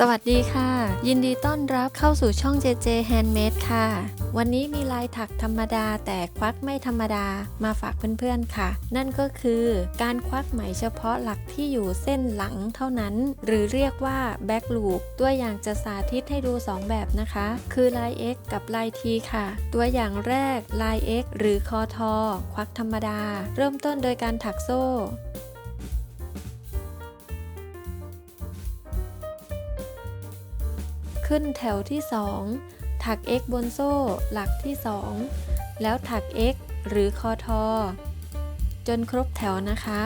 สวัสดีค่ะ ยินดีต้อนรับเข้าสู่ช่อง JJ Handmade ค่ะ วันนี้มีลายถักธรรมดาแต่ควักไม่ธรรมดามาฝากเพื่อนๆค่ะ นั่นก็คือการควักไหมเฉพาะหลักที่อยู่เส้นหลังเท่านั้น หรือเรียกว่า back loop ตัวอย่างจะสาธิตให้ดู 2 แบบนะคะ คือลาย X กับลาย T ค่ะ ตัวอย่างแรกลาย X หรือคอทอควักธรรมดา เริ่มต้นโดยการถักโซ่ ขึ้นแถวที่ 2 ถัก x บนโซ่หลักที่ 2 แล้วถัก x หรือคอทอ จนครบแถวนะคะ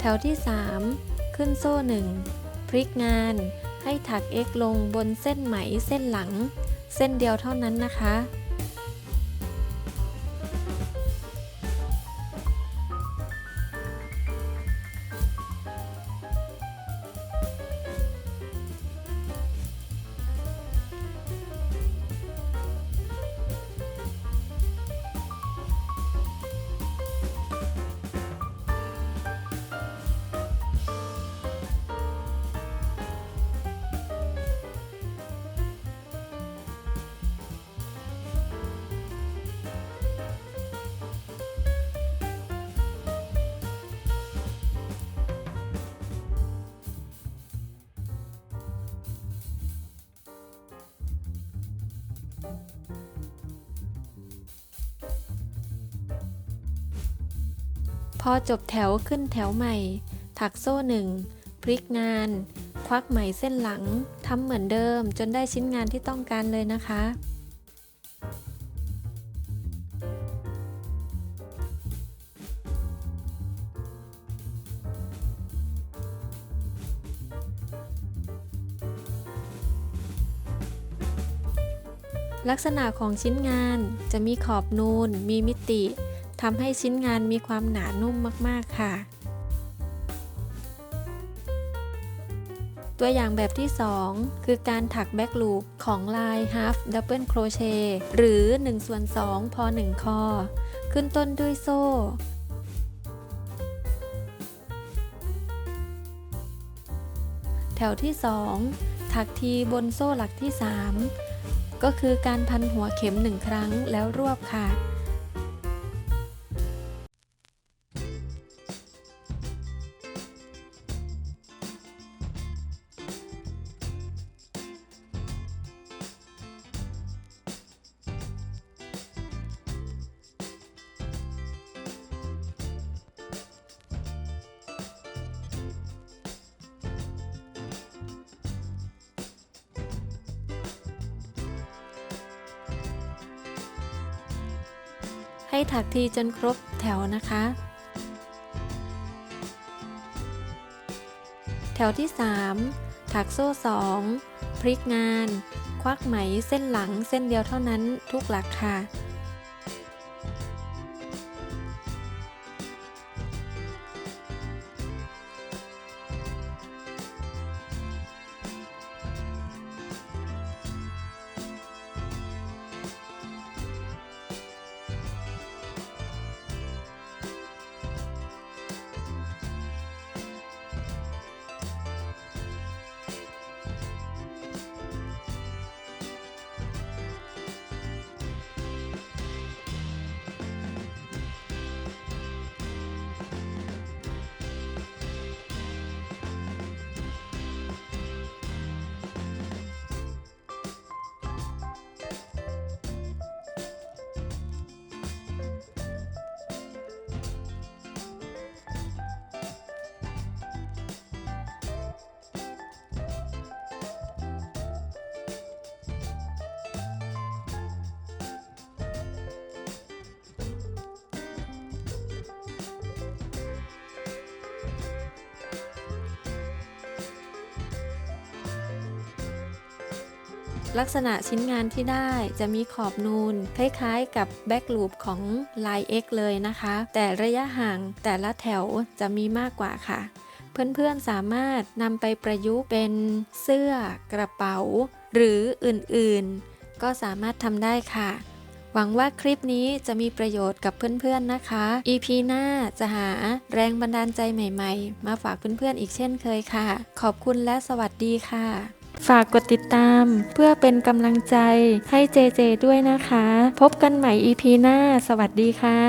แถวที่ 3 ขึ้นโซ่หนึ่งพลิกงานให้ถัก x ลงบนเส้นไหมเส้นหลัง เส้นเดียวเท่านั้นนะคะ พอจบแถวขึ้นแถวใหม่ ถักโซ่หนึ่งพลิกงาน ควักไหมเส้นหลังทำเหมือนเดิมจนได้ชิ้นงานที่ต้องการเลยนะคะ ลักษณะของชิ้นงานจะมีขอบนูน มีมิติทำให้ชิ้นงานมีความหนานุ่มมาก ๆ ค่ะ ตัวอย่างแบบที่ 2 คือการถักแบ็กลูปของลาย half double crochet หรือ1ส่วน2พอ1คอ ขึ้นต้นด้วยโซ่ แถวที่ 2 ถักทีบนโซ่หลักที่ 3 ก็คือการพันหัวเข็มหนึ่งครั้งแล้วรวบค่ะ ให้ถักทีจนครบแถวนะคะ แถวที่ 3 ถักโซ่ 2 พลิกงาน ควักไหมเส้นหลังเส้นเดียวเท่านั้นทุกหลักค่ะ ลักษณะชิ้นงานที่ได้จะมีขอบนูน คล้ายๆกับแบ็กลูปของลาย X เลยนะคะ แต่ระยะห่างแต่ละแถวจะมีมากกว่าค่ะ เพื่อนๆสามารถนำไปประยุกต์เป็นเสื้อกระเป๋า หรืออื่นๆ ก็สามารถทำได้ค่ะ หวังว่าคลิปนี้จะมีประโยชน์กับเพื่อนๆนะคะ EP หน้าจะหาแรงบันดาลใจใหม่ๆ มาฝากเพื่อนๆอีกเช่นเคยค่ะ ขอบคุณและสวัสดีค่ะ ฝากกดติดตาม เพื่อเป็นกำลังใจให้เจเจด้วยนะคะ พบกันใหม่ EP หน้า สวัสดีค่ะ